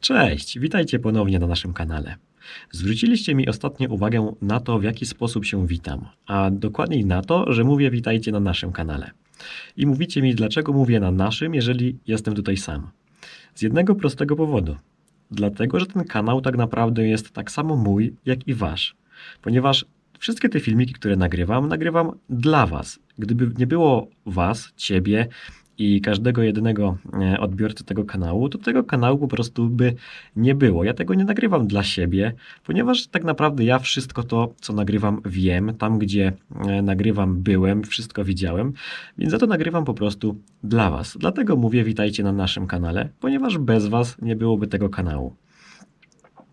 Cześć, witajcie ponownie na naszym kanale. Zwróciliście mi ostatnio uwagę na to, w jaki sposób się witam, a dokładniej na to, że mówię witajcie na naszym kanale. I mówicie mi, dlaczego mówię na naszym, jeżeli jestem tutaj sam. Z jednego prostego powodu. Dlatego, że ten kanał tak naprawdę jest tak samo mój, jak i wasz. Ponieważ wszystkie te filmiki, które nagrywam, nagrywam dla was. Gdyby nie było was, ciebie, i każdego jedynego e, odbiorcy tego kanału, to tego kanału po prostu by nie było. Ja tego nie nagrywam dla siebie, ponieważ tak naprawdę ja wszystko to, co nagrywam, wiem. Tam, gdzie e, nagrywam, byłem, wszystko widziałem, więc za to nagrywam po prostu dla Was. Dlatego mówię, witajcie na naszym kanale, ponieważ bez Was nie byłoby tego kanału.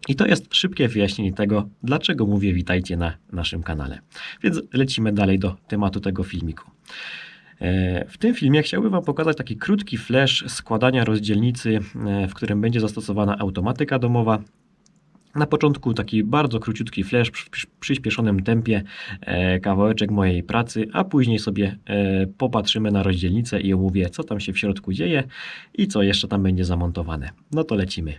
I to jest szybkie wyjaśnienie tego, dlaczego mówię witajcie na naszym kanale. Więc lecimy dalej do tematu tego filmiku. E, W tym filmie chciałbym Wam pokazać taki krótki flash składania rozdzielnicy, e, w którym będzie zastosowana automatyka domowa. Na początku taki bardzo króciutki flash w przy- przyspieszonym tempie, e, kawałeczek mojej pracy, a później sobie popatrzymy na rozdzielnicę i omówię, co tam się w środku dzieje i co jeszcze tam będzie zamontowane. No to lecimy.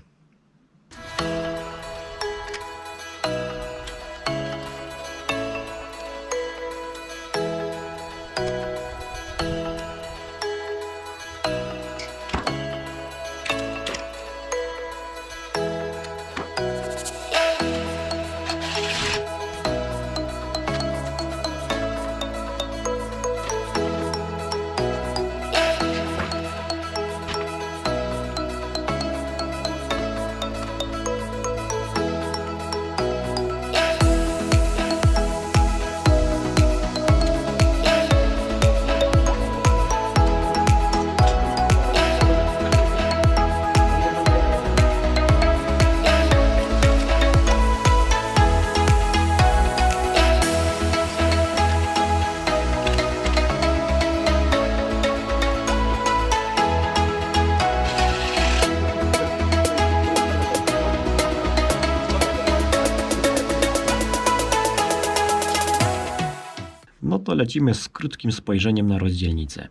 To lecimy z krótkim spojrzeniem na rozdzielnicę.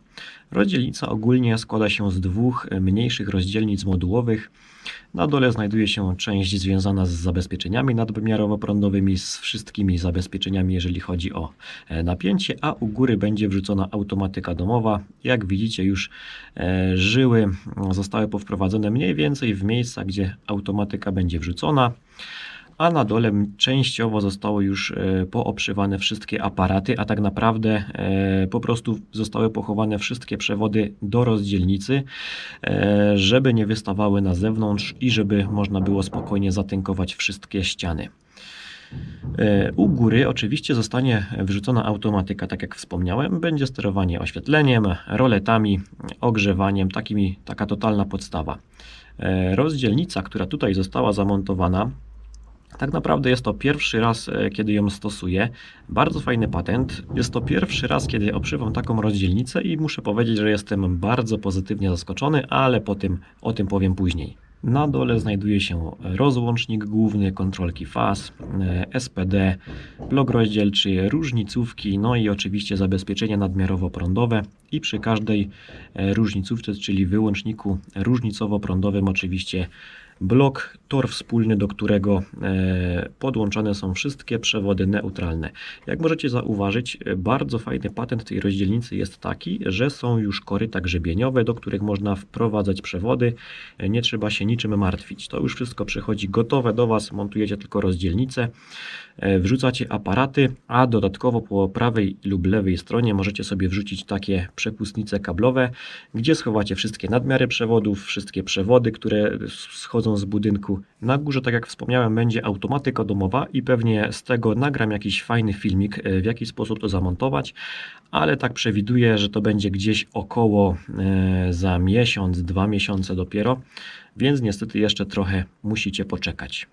Rozdzielnica ogólnie składa się z dwóch mniejszych rozdzielnic modułowych. Na dole znajduje się część związana z zabezpieczeniami nadwymiarowo-prądowymi, z wszystkimi zabezpieczeniami, jeżeli chodzi o e, napięcie, a u góry będzie wrzucona automatyka domowa. Jak widzicie, już e, żyły zostały powprowadzone mniej więcej w miejsca, gdzie automatyka będzie wrzucona a na dole częściowo zostały już e, pooprzywane wszystkie aparaty, a tak naprawdę e, po prostu zostały pochowane wszystkie przewody do rozdzielnicy, e, żeby nie wystawały na zewnątrz i żeby można było spokojnie zatynkować wszystkie ściany. U góry oczywiście zostanie wrzucona automatyka, tak jak wspomniałem. Będzie sterowanie oświetleniem, roletami, ogrzewaniem, takimi, taka totalna podstawa. Rozdzielnica, która tutaj została zamontowana, tak naprawdę jest to pierwszy raz, e, kiedy ją stosuję. Bardzo fajny patent. Jest to pierwszy raz, kiedy obszywam taką rozdzielnicę i muszę powiedzieć, że jestem bardzo pozytywnie zaskoczony, ale po tym, o tym powiem później. Na dole znajduje się rozłącznik główny, kontrolki faz, e, SPD, blok rozdzielczy, różnicówki, no i oczywiście zabezpieczenia nadmiarowo-prądowe i przy każdej e, różnicówce, czyli wyłączniku różnicowo-prądowym oczywiście blok, tor wspólny, do którego e, podłączone są wszystkie przewody neutralne. Jak możecie zauważyć, bardzo fajny patent tej rozdzielnicy jest taki, że są już koryta grzebieniowe, do których można wprowadzać przewody. E, Nie trzeba się niczym martwić. To już wszystko przychodzi gotowe do Was, montujecie tylko rozdzielnicę, e, wrzucacie aparaty, a dodatkowo po prawej lub lewej stronie możecie sobie wrzucić takie przepustnice kablowe, gdzie schowacie wszystkie nadmiary przewodów, wszystkie przewody, które schodzą z budynku. Na górze, tak jak wspomniałem, będzie automatyka domowa i pewnie z tego nagram jakiś fajny filmik, e, w jaki sposób to zamontować, ale tak przewiduję, że to będzie gdzieś około e, za miesiąc, dwa miesiące dopiero, więc niestety jeszcze trochę musicie poczekać.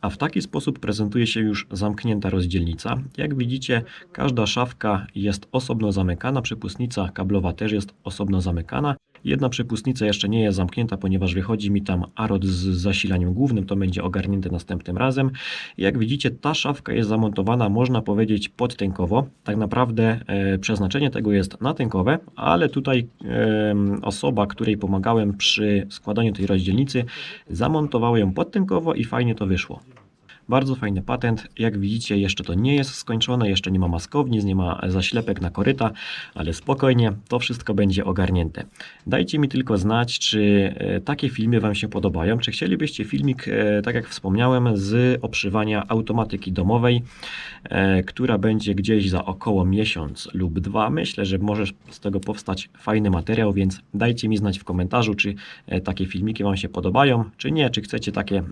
A w taki sposób prezentuje się już zamknięta rozdzielnica. Jak widzicie, każda szafka jest osobno zamykana, przepustnica kablowa też jest osobno zamykana. Jedna przepustnica jeszcze nie jest zamknięta, ponieważ wychodzi mi tam arot z zasilaniem głównym, to będzie ogarnięte następnym razem. Jak widzicie, ta szafka jest zamontowana, można powiedzieć, podtękowo. Tak naprawdę e, przeznaczenie tego jest natękowe, ale tutaj em, osoba, której pomagałem przy składaniu tej rozdzielnicy, zamontowała ją podtękowo i fajnie to wyszło. Bardzo fajny patent. Jak widzicie, jeszcze to nie jest skończone, jeszcze nie ma maskownic, nie ma zaślepek na koryta, ale spokojnie, to wszystko będzie ogarnięte. Dajcie mi tylko znać, czy e, takie filmy Wam się podobają, czy chcielibyście filmik, e, tak jak wspomniałem, z obszywania automatyki domowej, e, która będzie gdzieś za około miesiąc lub dwa. Myślę, że może z tego powstać fajny materiał, więc dajcie mi znać w komentarzu, czy takie filmiki Wam się podobają, czy nie, czy chcecie takie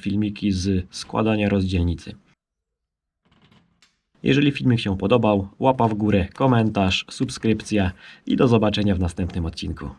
filmiki z składania rozdzielnicy. Jeżeli filmik się podobał, łapa w górę, komentarz, subskrypcja i do zobaczenia w następnym odcinku.